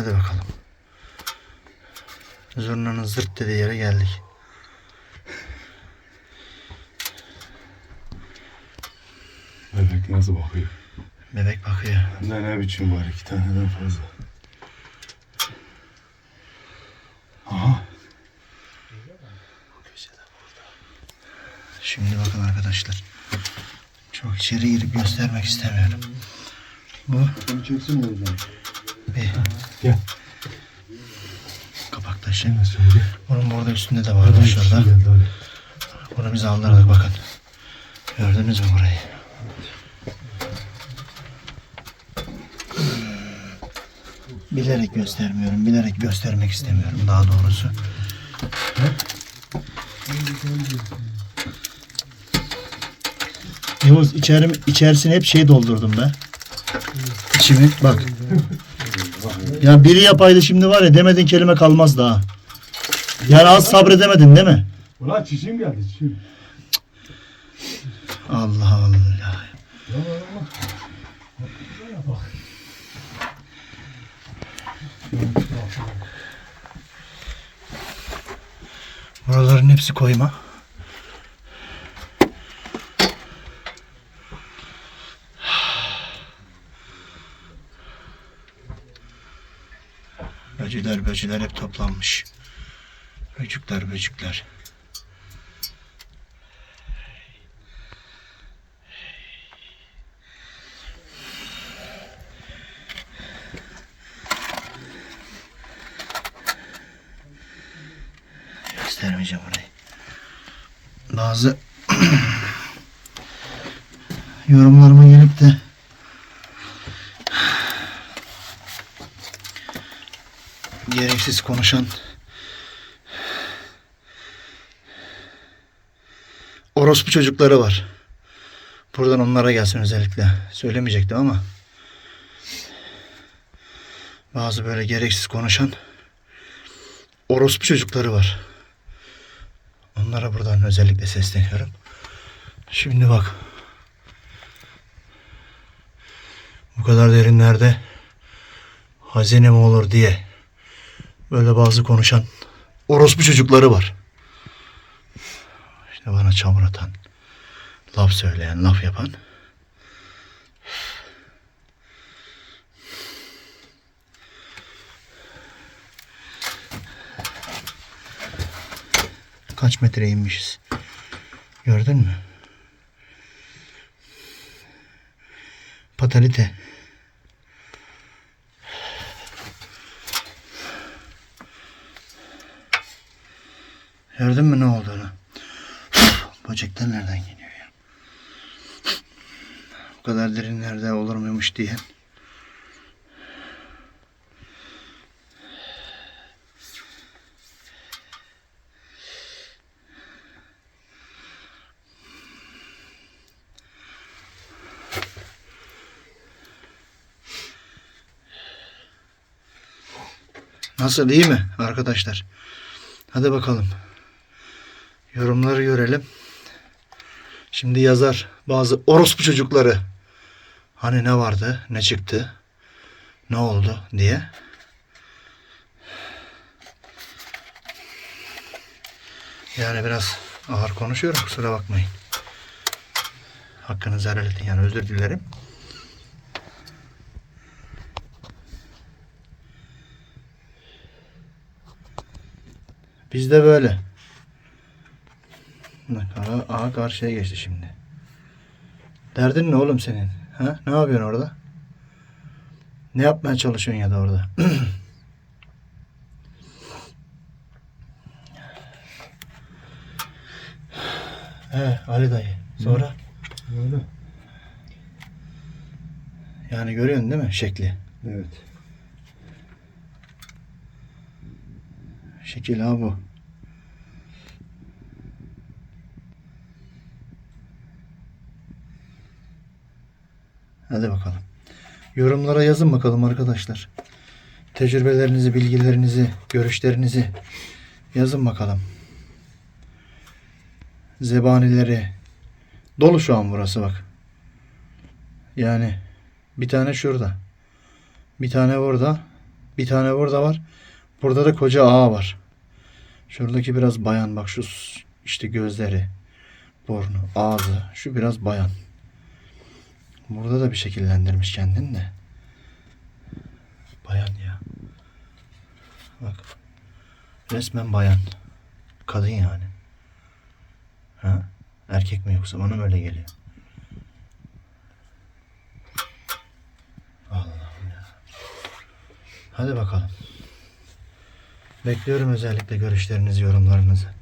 Hadi bakalım. Zurnanın zırt dediği yere geldik. Bebek nasıl bakıyor? Bebek bakıyor. Ne ne biçim var iki taneden fazla. Aha. Şimdi bakın arkadaşlar. Çok içeri girip göstermek istemiyorum. Bu. Bunu çeksin mi? Bir Gel. kapak taşı. Bunun burada üstünde de vardı şurada. Geldi hadi. Bunu biz aldırdık bakın. Gördünüz mü burayı? Bilerek göstermiyorum. Bilerek göstermek istemiyorum daha doğrusu. Yavuz içerim, içerisine hep şey doldurdum be. İçimi bak. Ya biri yapaydı şimdi var ya demedin kelime kalmaz daha. Yani az sabredemedin değil mi? Ulan çişim geldi çişim. Allah Allah. Buraların hepsi koyma. Böcüler böcüler hep toplanmış. Böcükler böcükler. Göstermeyeceğim orayı. Bazı yorumlarıma gelip de gereksiz konuşan orospu çocukları var. Buradan onlara gelsin özellikle. Söylemeyecektim ama bazı böyle gereksiz konuşan orospu çocukları var. Onlara buradan özellikle sesleniyorum. Şimdi bak. Bu kadar derinlerde hazine mi olur diye böyle bazı konuşan orospu çocukları var. İşte bana çamur atan, laf söyleyen, laf yapan. Kaç metre inmişiz. Gördün mü? Patalite. Gördün mü ne olduğunu? Böcekler nereden geliyor ya? Bu kadar derinlerde olur muymuş diye. Nasıl iyi mi arkadaşlar? Hadi bakalım. Yorumları görelim. Şimdi yazar bazı orospu çocukları. Hani ne vardı, ne çıktı, ne oldu diye. Yani biraz ağır konuşuyorum kusura bakmayın. Hakkınızı helal edin yani özür dilerim. Bizde böyle. Bak, Ağa, ağa karşıya geçti şimdi. Derdin ne oğlum senin? Ha? Ne yapıyorsun orada? Ne yapmaya çalışıyorsun ya da orada? He Ali dayı. Sonra? Öyle. Yani görüyorsun değil mi şekli? Evet. Şekil ha bu. Hadi bakalım. Yorumlara yazın bakalım arkadaşlar. Tecrübelerinizi, bilgilerinizi, görüşlerinizi yazın bakalım. Zebanileri dolu şu an burası bak. Yani bir tane şurada. Bir tane burada. Bir tane burada var. Burada da koca ağa var. Şuradaki biraz bayan bak şu işte gözleri, burnu, ağzı şu biraz bayan. Burada da bir şekillendirmiş kendini de. Bayan ya. Bak. Resmen bayan. Kadın yani. Ha? Erkek mi yoksa bana mı öyle geliyor? Allah'ım ya. Hadi bakalım. Bekliyorum özellikle görüşlerinizi, yorumlarınızı.